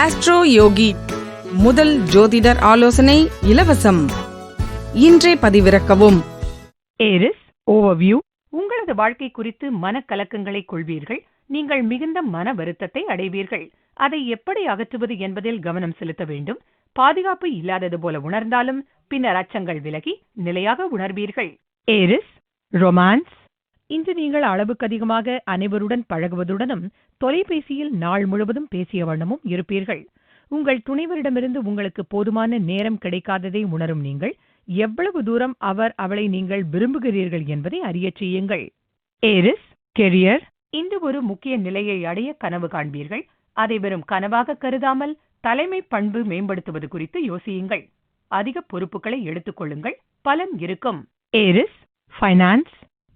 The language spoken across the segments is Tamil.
ஆஸ்ட்ரோ யோகி முதல் ஜோதிடர் ஆலோசனை இலவசம். இன்றே பதிவிறக்கவும். ஏரிஸ் ஓவர்வியூ உங்களது வாழ்க்கை குறித்து மனக்கலக்கங்களை கொள்வீர்கள். நீங்கள் மிகுந்த மன வருத்தத்தை அடைவீர்கள். அதை எப்படி அகற்றுவது என்பதில் கவனம் செலுத்த வேண்டும். பாதுகாப்பு இல்லாதது போல உணர்ந்தாலும் பின்னர் அச்சங்கள் விலகி நிலையாக உணர்வீர்கள். ஏரிஸ் ரொமான்ஸ் இன்று நீங்கள் அளவுக்கு அதிகமாக அனைவருடன் பழகுவதுடனும் தொலைபேசியில் நாள் முழுவதும் பேசிய வண்ணமும் இருப்பீர்கள். உங்கள் துணைவரிடமிருந்து உங்களுக்கு போதுமான நேரம் கிடைக்காததை உணரும் நீங்கள். எவ்வளவு தூரம் அவர் அவளை நீங்கள் விரும்புகிறீர்கள் என்பதை அறியச் செய்யுங்கள். ஏரிஸ் கெரியர் இன்று ஒரு முக்கிய நிலையை அடைய கனவு காண்பீர்கள். அதை வெறும் கனவாக கருதாமல் தலைமை பண்பு மேம்படுத்துவது குறித்து யோசியுங்கள். அதிக பொறுப்புகளை எடுத்துக்கொள்ளுங்கள் பலன் இருக்கும். ஏரிஸ் ஃபைனான்ஸ்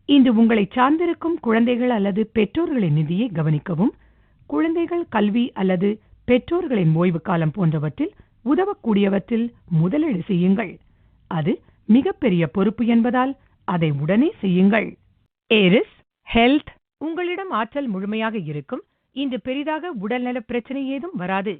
இன்று உங்களை சார்ந்திருக்கும் குழந்தைகள் அல்லது பெற்றோர்களின் நிதியை கவனிக்கவும் குழந்தைகள் கல்வி அல்லது பெற்றோர்களின் ஓய்வு காலம் போன்றவற்றில் உதவக்கூடியவற்றில் முதலீடு செய்யுங்கள். அது மிகப்பெரிய பொறுப்பு என்பதால் அதை உடனே செய்யுங்கள். ஏரிஸ் ஹெல்த் உங்களிடம் ஆற்றல் முழுமையாக இருக்கும். இன்று பெரிதாக உடல்நல பிரச்சனை ஏதும் வராது.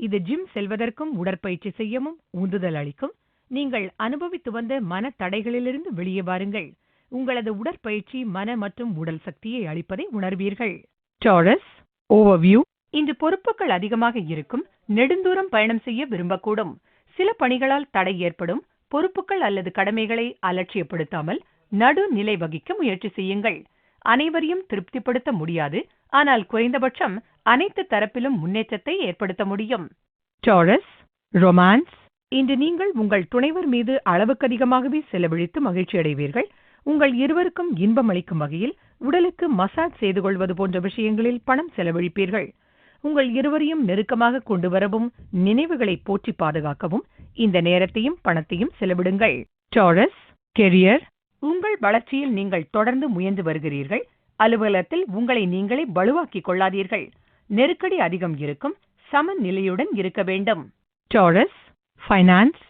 இது ஜிம் செல்வதற்கும் உடற்பயிற்சி செய்யவும் உந்துதல் அளிக்கும். நீங்கள் அனுபவித்து வந்த மன தடைகளிலிருந்து வெளியே வாருங்கள். உங்களது உடற்பயிற்சி மன மற்றும் உடல் சக்தியை அளிப்பதை உணர்வீர்கள். டாரஸ் ஓவர்வியூ இன்று பொறுப்புகள் அதிகமாக இருக்கும் நெடுந்தூரம் பயணம் செய்ய விரும்பக்கூடும். சில பணிகளால் தடை ஏற்படும் பொறுப்புகள் அல்லது கடமைகளை அலட்சியப்படுத்தாமல் நடுநிலை வகிக்க முயற்சி செய்யுங்கள். அனைவரையும் திருப்திப்படுத்த முடியாது ஆனால் குறைந்தபட்சம் அனைத்து தரப்பிலும் முன்னேற்றத்தை ஏற்படுத்த முடியும். டாரஸ் ரொமான்ஸ் இன்று நீங்கள் உங்கள் துணைவர் மீது அளவுக்கு அதிகமாகவே செலவழித்து மகிழ்ச்சி அடைவீர்கள் உங்கள் இருவருக்கும் இன்பம் அளிக்கும் வகையில் உடலுக்கு மசாஜ் செய்து கொள்வது போன்ற விஷயங்களில் பணம் செலவழிப்பீர்கள். உங்கள் இருவரையும் நெருக்கமாக கொண்டு வரவும் நினைவுகளை போற்றி பாதுகாக்கவும் இந்த நேரத்தையும் பணத்தையும் செலவிடுங்கள். டாரஸ் கெரியர் உங்கள் வளர்ச்சியில் நீங்கள் தொடர்ந்து முயன்று வருகிறீர்கள். அலுவலகத்தில் உங்களை நீங்களே வலுவாக்கிக் கொள்ளாதீர்கள். நெருக்கடி அதிகம் இருக்கும் சமநிலையுடன் இருக்க வேண்டும். டாரஸ் ஃபைனான்ஸ்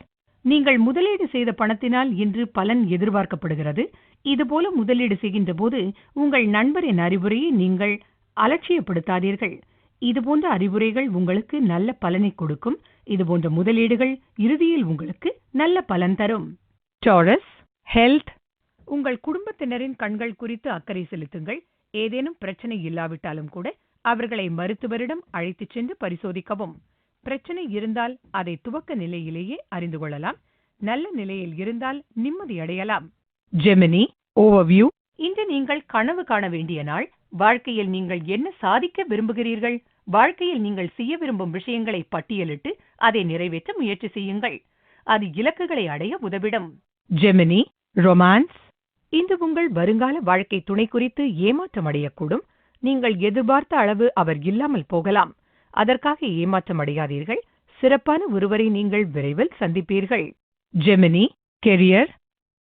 நீங்கள் முதலீடு செய்த பணத்தினால் இன்று பலன் எதிர்பார்க்கப்படுகிறது. இதுபோல முதலீடு செய்கின்ற போது உங்கள் நண்பரின் அறிவுரையை நீங்கள் அலட்சியப்படுத்தாதீர்கள். இதுபோன்ற அறிவுரைகள் உங்களுக்கு நல்ல பலனை கொடுக்கும். இதுபோன்ற முதலீடுகள் இறுதியில் உங்களுக்கு நல்ல பலன் தரும். டாரஸ் ஹெல்த் உங்கள் குடும்பத்தினரின் கண்கள் குறித்து அக்கறை செலுத்துங்கள். ஏதேனும் பிரச்சனை இல்லாவிட்டாலும் கூட அவர்களை மருத்துவரிடம் அழைத்துச் சென்று பரிசோதிக்கவும். பிரச்சனை இருந்தால் அதை துவக்க நிலையிலேயே அறிந்து கொள்ளலாம். நல்ல நிலையில் இருந்தால் நிம்மதி அடையலாம். ஜெமினி ஓவர்வியூ இன்று நீங்கள் கனவு காண வேண்டிய நாள். வாழ்க்கையில் நீங்கள் என்ன சாதிக்க விரும்புகிறீர்கள்? வாழ்க்கையில் நீங்கள் செய்ய விரும்பும் விஷயங்களை பட்டியலிட்டு அதை நிறைவேற்ற முயற்சி செய்யுங்கள். அது இலக்குகளை அடைய உதவிடும். ஜெமினி ரொமான்ஸ் இன்று உங்கள் வருங்கால வாழ்க்கை துணை குறித்து ஏமாற்றம் அடையக்கூடும். நீங்கள் எதிர்பார்த்த அளவு அவர் இல்லாமல் போகலாம். அதற்காக ஏமாற்றம் அடையாதீர்கள். சிறப்பான ஒருவரை நீங்கள் விரைவில் சந்திப்பீர்கள். ஜெமினி கெரியர்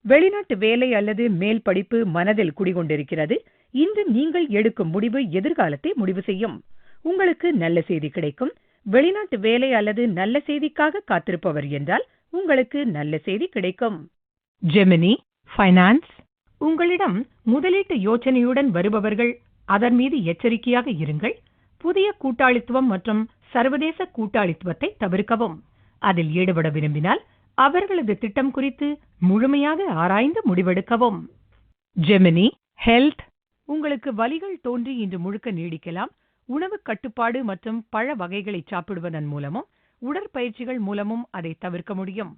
வெளிநாட்டு வேலை அல்லது மேல் படிப்பு மனதில் குடிகொண்டிருக்கிறது. இன்று நீங்கள் எடுக்கும் முடிவு எதிர்காலத்தை முடிவு செய்யும். உங்களுக்கு நல்ல செய்தி கிடைக்கும். வெளிநாட்டு வேலை அல்லது நல்ல செய்திக்காக காத்திருப்பவர் என்றால் உங்களுக்கு நல்ல செய்தி கிடைக்கும். ஜெமினி ஃபைனான்ஸ் உங்களிடம் முதலீட்டு யோசனையுடன் வருபவர்கள் அதன் மீது எச்சரிக்கையாக இருங்கள். புதிய கூட்டாளித்துவம் மற்றும் சர்வதேச கூட்டாளித்துவத்தை தவிர்க்கவும். அதில் ஈடுபட விரும்பினால் அவர்களது திட்டம் குறித்து முழுமையாக ஆராய்ந்து முடிவெடுக்கவும். ஜெமினி ஹெல்த் உங்களுக்கு வலிகள் தோன்றி இன்று முழுக்க நீடிக்கலாம். உணவு கட்டுப்பாடு மற்றும் பழ வகைகளை சாப்பிடுவதன் மூலமும் உடற்பயிற்சிகள் மூலமும் அதை தவிர்க்க முடியும்.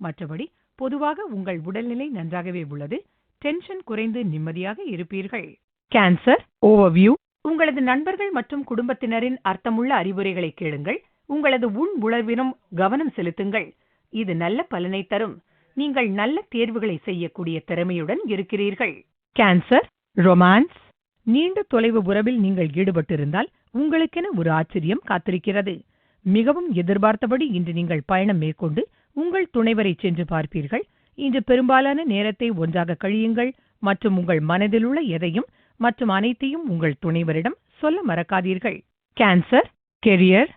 மற்றபடி பொதுவாக உங்கள் உடல்நிலை நன்றாகவே உள்ளது. டென்ஷன் குறைந்து நிம்மதியாக இருப்பீர்கள். கேன்சர் ஓவர்வியூ உங்களது நண்பர்கள் மற்றும் குடும்பத்தினரின் அர்த்தமுள்ள அறிவுரைகளை கேளுங்கள். உங்களது உள் உணர்வினும் கவனம் செலுத்துங்கள். இது நல்ல பலனை தரும். நீங்கள் நல்ல தேர்வுகளை செய்யக்கூடிய திறமையுடன் இருக்கிறீர்கள். கேன்சர் ரொமான்ஸ் நீண்ட தொலைவு உறவில் நீங்கள் ஈடுபட்டிருந்தால் உங்களுக்கென ஒரு ஆச்சரியம் காத்திருக்கிறது. மிகவும் எதிர்பார்த்தபடி இன்று நீங்கள் பயணம் மேற்கொண்டு உங்கள் துணைவரை சென்று பார்ப்பீர்கள். இன்று பெரும்பாலான நேரத்தை ஒன்றாக கழியுங்கள். மற்றும் உங்கள் மனதிலுள்ள எதையும் மற்றும் அனைத்தையும் உங்கள் துணைவரிடம் சொல்ல மறக்காதீர்கள். கேன்சர் கெரியர்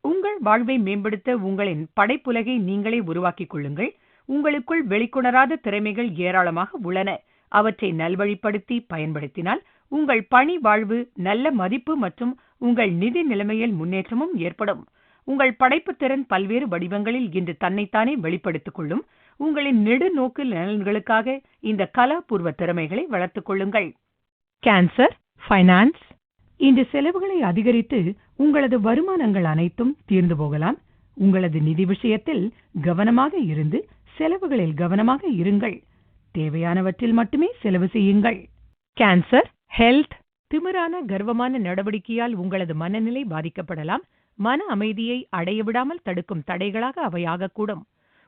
உங்கள் வாழ்வை மேம்படுத்த உங்களின் படைப்புலகை நீங்களே உருவாக்கிக் கொள்ளுங்கள். உங்களுக்குள் வெளிக்கொணராத திறமைகள் ஏராளமாக உள்ளன. அவற்றை நல்வழிப்படுத்தி பயன்படுத்தினால் உங்கள் பணி வாழ்வு நல்ல மதிப்பு மற்றும் உங்கள் நிதி நிலைமையில் முன்னேற்றமும் ஏற்படும். உங்கள் படைப்புத் திறன் பல்வேறு வடிவங்களில் இன்று தன்னைத்தானே வெளிப்படுத்திக் கொள்ளும். உங்களின் நெடுநோக்கு நலன்களுக்காக இந்த கலாபூர்வ திறமைகளை வளர்த்துக் கொள்ளுங்கள். கேன்சர் ஃபைனான்ஸ் இன்று செலவுகளை அதிகரித்து உங்களது வருமானங்கள் அனைத்தும் தீர்ந்து போகலாம். உங்களது நிதி விஷயத்தில் கவனமாக இருந்து செலவுகளில் கவனமாக இருங்கள். தேவையானவற்றில் மட்டுமே செலவு செய்யுங்கள். கேன்சர் ஹெல்த் திமிரான கர்வமான நடவடிக்கையால் உங்களது மனநிலை பாதிக்கப்படலாம். மன அமைதியை அடையவிடாமல் தடுக்கும் தடைகளாக அவை ஆகக்கூடும்.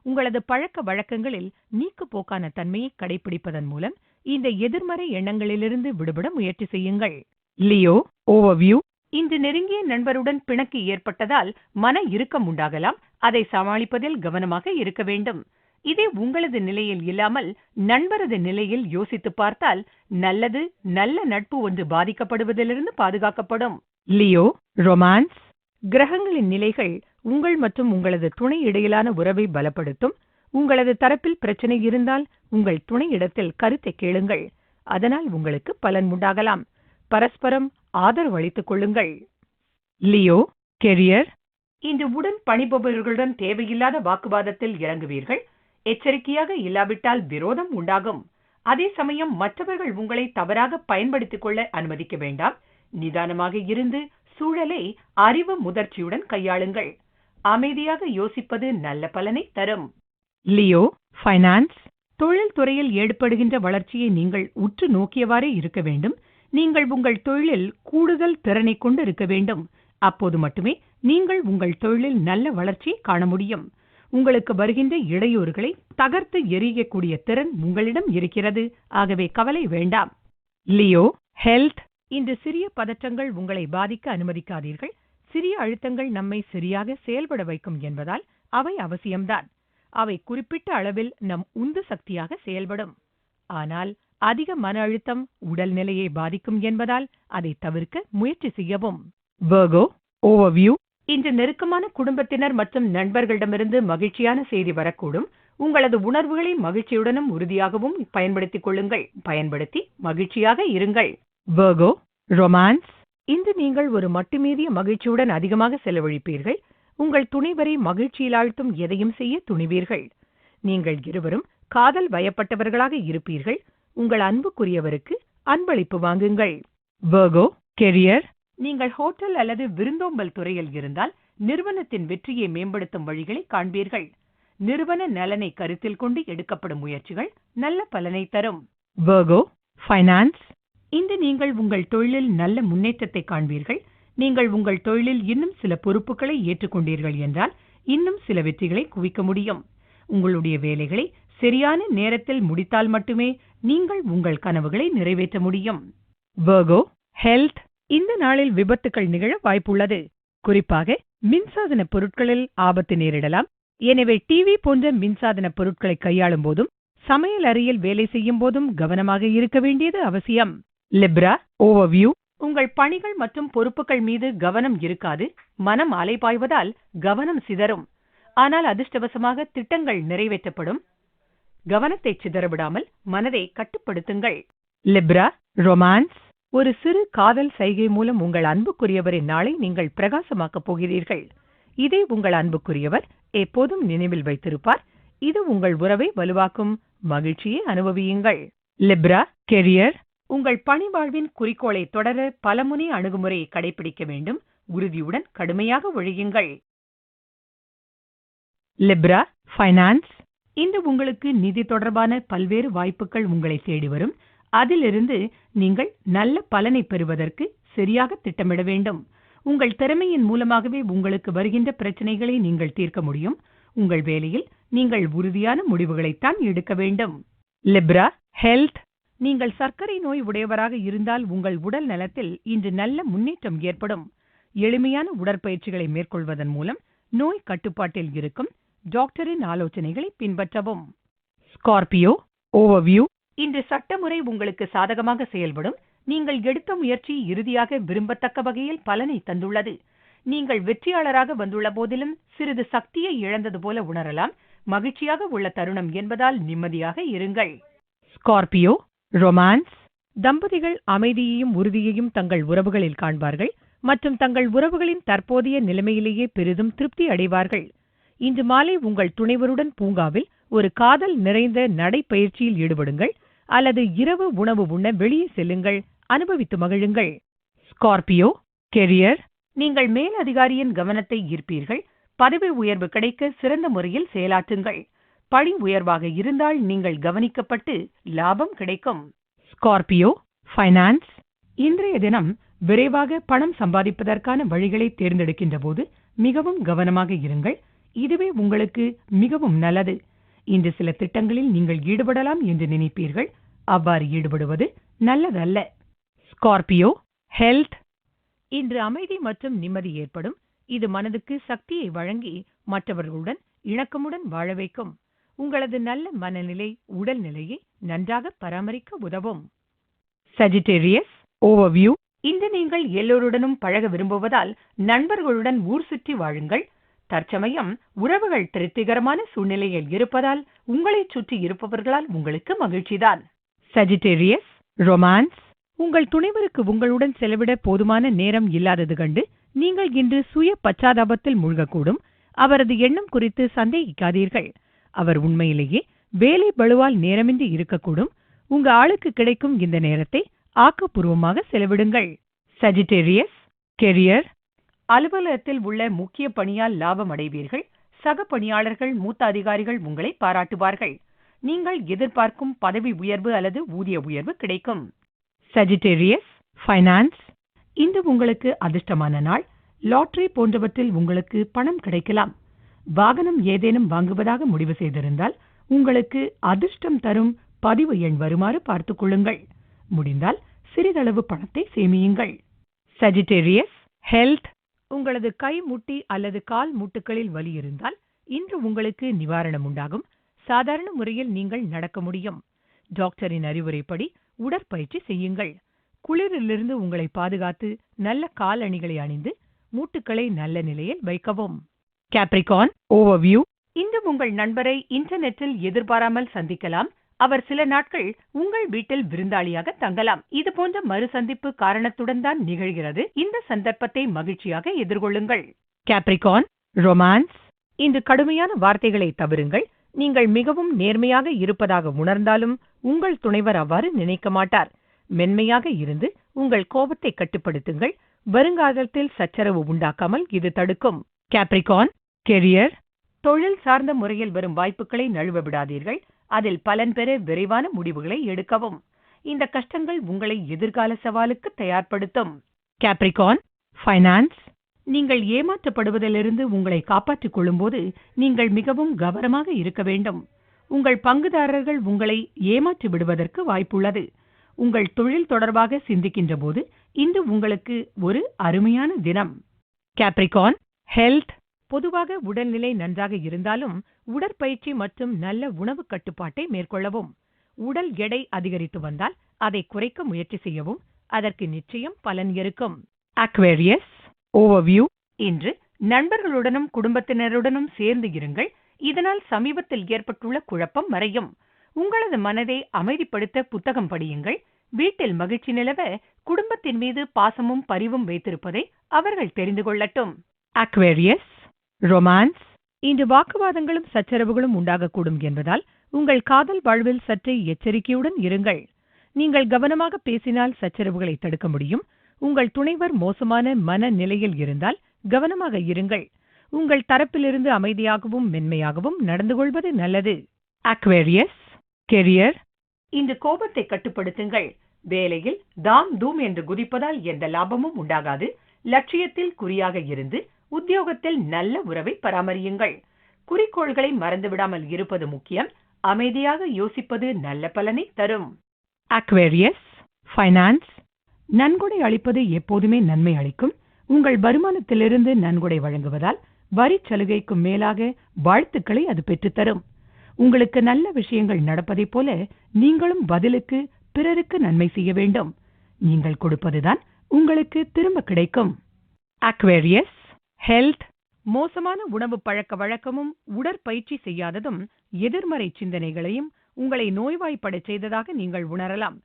உங்களது பழக்க வழக்கங்களில் நீக்குப்போக்கான தன்மையை கடைபிடிப்பதன் மூலம் இந்த எதிர்மறை எண்ணங்களிலிருந்து விடுபட முயற்சி செய்யுங்கள். லியோ ஓவர்வியூ இன்று நெருங்கிய நண்பருடன் பிணக்கு ஏற்பட்டதால் மன இறுக்கம் உண்டாகலாம். அதை சமாளிப்பதில் கவனமாக இருக்க வேண்டும். இதே உங்களது நிலையில் இல்லாமல் நண்பரது நிலையில் யோசித்து பார்த்தால் நல்லது நல்ல நட்பு ஒன்று பாதிக்கப்படுவதிலிருந்து பாதுகாக்கப்படும். லியோ ரொமான்ஸ் கிரகங்களின் நிலைகள் உங்கள் மற்றும் உங்களது துணை இடையிலான உறவை பலப்படுத்தும். உங்களது தரப்பில் பிரச்சனை இருந்தால் உங்கள் துணையிடத்தில் கருத்தை கேளுங்கள். அதனால் உங்களுக்கு பலன் உண்டாகலாம். பரஸ்பரம் ஆதரவு அளித்துக் கொள்ளுங்கள். Leo career. இன்று உடன் பணிபவர்களுடன் தேவையில்லாத வாக்குவாதத்தில் இறங்குவீர்கள். எச்சரிக்கையாக இல்லாவிட்டால் விரோதம் உண்டாகும். அதே சமயம் மற்றவர்கள் உங்களை தவறாக பயன்படுத்திக் கொள்ள அனுமதிக்க வேண்டாம். நிதானமாக இருந்து சூழலை அறிவு முதிர்ச்சியுடன் கையாளுங்கள். அமைதியாக யோசிப்பது நல்ல பலனை தரும். லியோ ஃபைனான்ஸ் தொழில் துறையில் ஏற்படுகின்ற வளர்ச்சியை நீங்கள் உற்று நோக்கியவாறே இருக்க வேண்டும். நீங்கள் உங்கள் தொழிலில் கூடுதல் திறனை கொண்டு இருக்க வேண்டும். அப்போது மட்டுமே நீங்கள் உங்கள் தொழிலில் நல்ல வளர்ச்சியை காண முடியும். உங்களுக்கு வருகின்ற இடையூறுகளை தகர்த்து எறியக்கூடிய திறன் உங்களிடம் இருக்கிறது. ஆகவே கவலை வேண்டாம். லியோ ஹெல்த் இன்று சிறிய பதற்றங்கள் உங்களை பாதிக்க அனுமதிக்காதீர்கள். சிறிய அழுத்தங்கள் நம்மை சரியாக செயல்பட வைக்கும் என்பதால் அவை அவசியம்தான். அவை குறிப்பிட்ட அளவில் நம் உந்து சக்தியாக செயல்படும். ஆனால் அதிக மன அழுத்தம் உடல் நிலையை பாதிக்கும் என்பதால் அதை தவிர்க்க முயற்சி செய்யவும். வர்கோ ஓவர்வியூ இன்று நெருக்கமான குடும்பத்தினர் மற்றும் நண்பர்களிடமிருந்து மகிழ்ச்சியான செய்தி வரக்கூடும். உங்களது உணர்வுகளை மகிழ்ச்சியுடனும் உறுதியாகவும் பயன்படுத்திக் கொள்ளுங்கள். பயன்படுத்தி மகிழ்ச்சியாக இருங்கள். வர்கோ ரொமான்ஸ் இன்று நீங்கள் ஒரு மட்டுமீறிய மகிழ்ச்சியுடன் அதிகமாக செலவழிப்பீர்கள். உங்கள் துணைவரை மகிழ்ச்சியில் ஆழ்த்தும் எதையும் செய்ய துணிவீர்கள். நீங்கள் இருவரும் காதல் பயப்பட்டவர்களாக இருப்பீர்கள். உங்கள் அன்புக்குரியவருக்கு அன்பளிப்பு வாங்குங்கள். வர்கோ கெரியர் நீங்கள் ஹோட்டல் அல்லது விருந்தோம்பல் துறையில் இருந்தால் நிறுவனத்தின் வெற்றியை மேம்படுத்தும் வழிகளை காண்பீர்கள். நிறுவன நலனை கருத்தில் கொண்டு எடுக்கப்படும் முயற்சிகள் நல்ல பலனை தரும். வர்கோ ஃபைனான்ஸ் இன்று நீங்கள் உங்கள் தொழிலில் நல்ல முன்னேற்றத்தை காண்பீர்கள். நீங்கள் உங்கள் தொழிலில் இன்னும் சில பொறுப்புகளை ஏற்றுக்கொண்டீர்கள் என்றால் இன்னும் சில வெற்றிகளை குவிக்க முடியும். உங்களுடைய வேலைகளை சரியான நேரத்தில் முடித்தால் மட்டுமே நீங்கள் உங்கள் கனவுகளை நிறைவேற்ற முடியும். வர்கோ ஹெல்த் இந்த நாளில் விபத்துகள் நிகழ வாய்ப்புள்ளது. குறிப்பாக மின்சாதன பொருட்களில் ஆபத்து நேரிடலாம். எனவே டிவி போன்ற மின்சாதன பொருட்களை கையாளும் போதும் சமையல் அறையில் வேலை செய்யும் போதும் கவனமாக இருக்க வேண்டியது அவசியம். லிப்ரா ஓவர்வியூ உங்கள் பணிகள் மற்றும் பொறுப்புகள் மீது கவனம் இருக்காது மனம் அலைபாய்வதால் கவனம் சிதறும். ஆனால் அதிர்ஷ்டவசமாக திட்டங்கள் நிறைவேற்றப்படும். கவனத்தை சிதறவிடாமல் மனதை கட்டுப்படுத்துங்கள். லிப்ரா ரொமான்ஸ் ஒரு சிறு காதல் சைகை மூலம் உங்கள் அன்புக்குரியவரின் நாளை நீங்கள் பிரகாசமாக்கப் போகிறீர்கள். இதை உங்கள் அன்புக்குரியவர் எப்போதும் நினைவில் வைத்திருப்பார். இது உங்கள் உறவை வலுவாக்கும் மகிழ்ச்சியை அனுபவியுங்கள். லிப்ரா கெரியர் உங்கள் பணிவாழ்வின் குறிக்கோளை தொடர பலமுனை அணுகுமுறையை கடைபிடிக்க வேண்டும். உறுதியுடன் கடுமையாக ஒழியுங்கள். லிப்ரா ஃபைனான்ஸ் இன்று உங்களுக்கு நிதி தொடர்பான பல்வேறு வாய்ப்புகள் உங்களை தேடி வரும். அதிலிருந்து நீங்கள் நல்ல பலனை பெறுவதற்கு சரியாக திட்டமிட வேண்டும். உங்கள் திறமையின் மூலமாகவே உங்களுக்கு வருகின்ற பிரச்சனைகளை நீங்கள் தீர்க்க முடியும். உங்கள் வேலையில் நீங்கள் உறுதியான முடிவுகளைத்தான் எடுக்க வேண்டும். லிப்ரா ஹெல்த் நீங்கள் சர்க்கரை நோய் உடையவராக இருந்தால் உங்கள் உடல் நலத்தில் இன்று நல்ல முன்னேற்றம் ஏற்படும். எளிமையான உடற்பயிற்சிகளை மேற்கொள்வதன் மூலம் நோய் கட்டுப்பாட்டில் இருக்கும் டாக்டரின் ஆலோசனைகளை பின்பற்றவும். ஸ்கார்பியோ ஓவர்வியூ இன்று சட்டமுறை உங்களுக்கு சாதகமாக செயல்படும். நீங்கள் எடுத்த முயற்சி இறுதியாக விரும்பத்தக்க வகையில் பலனை தந்துள்ளது. நீங்கள் வெற்றியாளராக வந்துள்ள போதிலும் சிறிது சக்தியை இழந்தது போல உணரலாம். மகிழ்ச்சியாக உள்ள தருணம் என்பதால் நிம்மதியாக இருங்கள். ஸ்கார்பியோ ரொமான்ஸ் தம்பதிகள் அமைதியையும் உறுதியையும் தங்கள் உறவுகளில் காண்பார்கள் மற்றும் தங்கள் உறவுகளின் தற்போதைய நிலைமையிலேயே பெரிதும் திருப்தி அடைவார்கள். இன்று மாலை உங்கள் துணைவருடன் பூங்காவில் ஒரு காதல் நிறைந்த நடைப்பயிற்சியில் ஈடுபடுங்கள் அல்லது இரவு உணவு உண்ண வெளியே செல்லுங்கள் அனுபவித்து மகிழுங்கள். ஸ்கார்பியோ கெரியர் நீங்கள் மேல் அதிகாரியின் கவனத்தை ஈர்ப்பீர்கள் பதவி உயர்வு கிடைக்க சிறந்த முறையில் செயலாற்றுங்கள். பணி உயர்வாக இருந்தால் நீங்கள் கவனிக்கப்பட்டு லாபம் கிடைக்கும். ஸ்கார்பியோ ஃபைனான்ஸ் இன்றைய தினம் விரைவாக பணம் சம்பாதிப்பதற்கான வழிகளை தேர்ந்தெடுக்கின்ற போது மிகவும் கவனமாக இருங்கள். இதுவே உங்களுக்கு மிகவும் நல்லது. இன்று சில திட்டங்களில் நீங்கள் ஈடுபடலாம் என்று நினைப்பீர்கள். அவ்வாறு ஈடுபடுவது நல்லதல்ல. ஸ்கார்பியோ ஹெல்த் இன்று அமைதி மற்றும் நிம்மதி ஏற்படும். இது மனதுக்கு சக்தியை வழங்கி மற்றவர்களுடன் இணக்கமுடன் வாழ வைக்கும். உங்களது நல்ல மனநிலை உடல்நிலையை நன்றாக பராமரிக்க உதவும். சஜிடேரியஸ் ஓவர்வியூ இன்று நீங்கள் எல்லோருடனும் பழக விரும்புவதால் நண்பர்களுடன் ஊர் சுற்றி வாழுங்கள். தற்சமயம் உறவுகள் திருப்திகரமான சூழ்நிலையில் இருப்பதால் உங்களைச் சுற்றி இருப்பவர்களால் உங்களுக்கு மகிழ்ச்சிதான். சஜிடேரியஸ் ரொமான்ஸ் உங்கள் துணைவருக்கு உங்களுடன் செலவிட போதுமான நேரம் இல்லாதது கண்டு நீங்கள் இன்று சுய பச்சாதாபத்தில் மூழ்கக்கூடும். அவரது எண்ணம் குறித்து சந்தேகிக்காதீர்கள். அவர் உண்மையிலேயே வேலை பளுவால் நேரமின்றி இருக்கக்கூடும். உங்க ஆளுக்கு கிடைக்கும் இந்த நேரத்தை ஆக்கப்பூர்வமாக செலவிடுங்கள். சஜிடேரியஸ் கெரியர் அலுவலகத்தில் உள்ள முக்கிய பணியால் லாபம் அடைவீர்கள். சக பணியாளர்கள் மூத்த அதிகாரிகள் உங்களை பாராட்டுவார்கள். நீங்கள் எதிர்பார்க்கும் பதவி உயர்வு அல்லது ஊதிய உயர்வு கிடைக்கும். சஜிடேரியஸ் ஃபைனான்ஸ் இன்று உங்களுக்கு அதிர்ஷ்டமான நாள். லாட்டரி போன்றவற்றில் உங்களுக்கு பணம் கிடைக்கலாம். வாகனம் ஏதேனும் வாங்குவதாக முடிவு செய்திருந்தால் உங்களுக்கு அதிர்ஷ்டம் தரும் பதிவு எண் வருமாறு பார்த்துக் கொள்ளுங்கள். முடிந்தால் சிறிதளவு பணத்தை சேமியுங்கள். சஜிடேரியஸ் ஹெல்த் உங்களது கை முட்டி அல்லது கால் மூட்டுகளில் வலி இருந்தால் இன்று உங்களுக்கு நிவாரணம் உண்டாகும். சாதாரண முறையில் நீங்கள் நடக்க முடியும். டாக்டரின் அறிவுரைப்படி உடற்பயிற்சி செய்யுங்கள். குளிரிலிருந்து உங்களை பாதுகாத்து நல்ல காலணிகளை அணிந்து மூட்டுக்களை நல்ல நிலையில் வைக்கவும். கேப்ரிகான் ஓவர்வியூ இன்று உங்கள் நண்பரை இன்டர்நெட்டில் எதிர்பாராமல் சந்திக்கலாம். அவர் சில நாட்கள் உங்கள் வீட்டில் விருந்தாளியாக தங்கலாம். இது போன்ற மறு சந்திப்பு காரணத்துடன் தான் நிகழ்கிறது. இந்த சந்தர்ப்பத்தை மகிழ்ச்சியாக எதிர்கொள்ளுங்கள். கேப்ரிகான் ரொமான்ஸ் இன்று கடுமையான வார்த்தைகளை தவிருங்கள் நீங்கள் மிகவும் நேர்மையாக இருப்பதாக உணர்ந்தாலும் உங்கள் துணைவர் அவ்வாறு நினைக்க மாட்டார். மென்மையாக இருந்து உங்கள் கோபத்தை கட்டுப்படுத்துங்கள். வருங்காலத்தில் சச்சரவு உண்டாக்காமல் இது தடுக்கும். கேப்ரிகான் கெரியர் தொழில் சார்ந்த முறையில் வரும் வாய்ப்புகளை நழுவ விடாதீர்கள். அதில் பலன் பெற விரைவான முடிவுகளை எடுக்கவும். இந்த கஷ்டங்கள் உங்களை எதிர்கால சவாலுக்கு தயார்படுத்தும். கேப்ரிகான் ஃபைனான்ஸ் நீங்கள் ஏமாற்றப்படுவதிலிருந்து உங்களை காப்பாற்றிக் கொள்ளும்போது நீங்கள் மிகவும் கவனமாக இருக்க வேண்டும். உங்கள் பங்குதாரர்கள் உங்களை ஏமாற்றி விடுவதற்கு வாய்ப்புள்ளது. உங்கள் தொழில் தொடர்பாக சிந்திக்கின்ற போது இன்று உங்களுக்கு ஒரு அருமையான தினம். கேப்ரிகான் ஹெல்த் பொதுவாக உடல்நிலை நன்றாக இருந்தாலும் உடற்பயிற்சி மற்றும் நல்ல உணவு கட்டுப்பாட்டை மேற்கொள்ளவும். உடல் எடை அதிகரித்து வந்தால் அதை குறைக்க முயற்சி செய்யவும் அதற்கு நிச்சயம் பலன் இருக்கும் அக்வேரியஸ் ஓவர்வியூ இன்று நண்பர்களுடனும் குடும்பத்தினருடனும் சேர்ந்து இருங்கள். இதனால் சமீபத்தில் ஏற்பட்டுள்ள குழப்பம் மறையும். உங்களது மனதை அமைதிப்படுத்த புத்தகம் படியுங்கள். வீட்டில் மகிழ்ச்சி நிலவ குடும்பத்தின் மீது பாசமும் பரிவும் வைத்திருப்பதை அவர்கள் தெரிந்து கொள்ளட்டும். Aquarius romance. இன்று வாக்குவாதங்களும் சச்சரவுகளும் உண்டாகக்கூடும் என்பதால் உங்கள் காதல் வாழ்வில் சற்றே எச்சரிக்கையுடன் இருங்கள். நீங்கள் கவனமாக பேசினால் சச்சரவுகளை தடுக்க முடியும். உங்கள் துணைவர் மோசமான மன நிலையில் இருந்தால் கவனமாக இருங்கள். உங்கள் தரப்பிலிருந்து அமைதியாகவும் மென்மையாகவும் நடந்து கொள்வது நல்லது. அக்வேரியஸ் கெரியர் இன்று கோபத்தை கட்டுப்படுத்துங்கள். வேலையில் தாம் தூம் என்று குதிப்பதால் எந்த லாபமும் உண்டாகாது. லட்சியத்தில் குறியாக இருந்து உத்தியோகத்தில் நல்ல உறவை பராமரியுங்கள். குறிக்கோள்களை மறந்துவிடாமல் இருப்பது முக்கியம். அமைதியாக யோசிப்பது நல்ல பலனை தரும். அக்வேரியஸ் ஃபைனான்ஸ் நன்கொடை அளிப்பது எப்போதுமே நன்மை அளிக்கும். உங்கள் வருமானத்திலிருந்து நன்கொடை வழங்குவதால் வரி சலுகைக்கும் மேலாக வாழ்த்துக்களை அது பெற்றுத்தரும் உங்களுக்கு நல்ல விஷயங்கள் நடப்பதைப் போல நீங்களும் பதிலுக்கு பிறருக்கு நன்மை செய்ய வேண்டும். நீங்கள் கொடுப்பதுதான் உங்களுக்கு திரும்ப கிடைக்கும். அக்வேரியஸ் ஹெல்த் மோசமான உணவு பழக்க வழக்கமும் உடற்பயிற்சி செய்யாததும் எதிர்மறை சிந்தனைகளையும் உங்களை நோய்வாய்ப்படை செய்ததாக நீங்கள் உணரலாம்.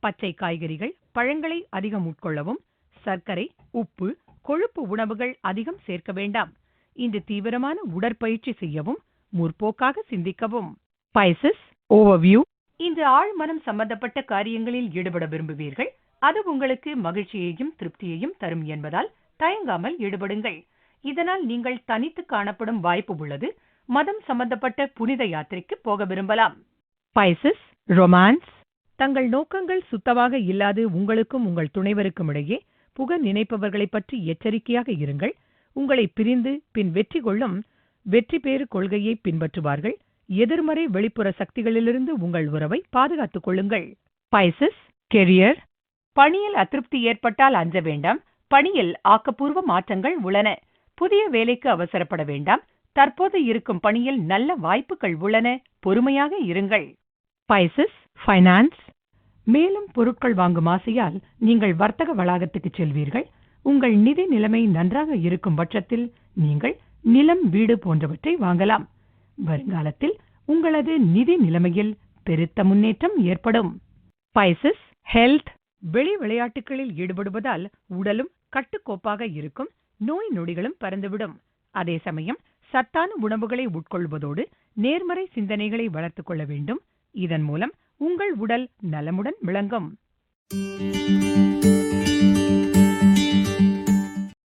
பச்சை காய்கறிகள் பழங்களை அதிகம் உட்கொள்ளவும் சர்க்கரை உப்பு கொழுப்பு உணவுகள் அதிகம் சேர்க்க வேண்டாம். இன்று தீவிரமான உடற்பயிற்சி செய்யவும் முற்போக்காக சிந்திக்கவும். பைசஸ் ஓவர்வியூ இன்று ஆழ்மனம் சம்பந்தப்பட்ட காரியங்களில் ஈடுபட விரும்புவீர்கள். அது உங்களுக்கு மகிழ்ச்சியையும் திருப்தியையும் தரும் என்பதால் தயங்காமல் ஈடுபடுங்கள். இதனால் நீங்கள் தனித்து காணப்படும் வாய்ப்பு உள்ளது. மதம் சம்பந்தப்பட்ட புனித யாத்திரைக்கு போக விரும்பலாம். பைசஸ் ரொமான்ஸ் தங்கள் நோக்கங்கள் சுத்தமாக இல்லாது உங்களுக்கும் உங்கள் துணைவருக்கும் இடையே புக நினைப்பவர்களைப் பற்றி எச்சரிக்கையாக இருங்கள். உங்களை பிரிந்து பின் வெற்றி கொள்ளும் வெற்றி பேறு கொள்கையை பின்பற்றுவார்கள். எதிர்மறை வெளிப்புற சக்திகளிலிருந்து உங்கள் உறவை பாதுகாத்துக் கொள்ளுங்கள். பைசஸ் கெரியர் பணியில் அதிருப்தி ஏற்பட்டால் அஞ்ச வேண்டாம். பணியில் ஆக்கப்பூர்வ மாற்றங்கள் உள்ளன. புதிய வேலைக்கு அவசரப்பட வேண்டாம். தற்போது இருக்கும் பணியில் நல்ல வாய்ப்புகள் உள்ளன. பொறுமையாக இருங்கள். பைசஸ் ஃபைனான்ஸ் மேலும் பொருட்கள் வாங்கும் ஆசையால் நீங்கள் வர்த்தக வளாகத்துக்கு செல்வீர்கள். உங்கள் நிதி நிலைமை நன்றாக இருக்கும் பட்சத்தில் நீங்கள் நிலம் வீடு போன்றவற்றை வாங்கலாம். வருங்காலத்தில் உங்களது நிதி நிலைமையில் பெருத்த முன்னேற்றம் ஏற்படும். பைசஸ் ஹெல்த் வெளி விளையாட்டுகளில் ஈடுபடுவதால் உடலும் கட்டுக்கோப்பாக இருக்கும். நோய் நொடிகளும் பறந்துவிடும் அதே சமயம் சத்தான உணவுகளை உட்கொள்வதோடு நேர்மறை சிந்தனைகளை வளர்த்துக் கொள்ள வேண்டும். இதன் மூலம் உங்கள் உடல் நலமுடன் விளங்கும்.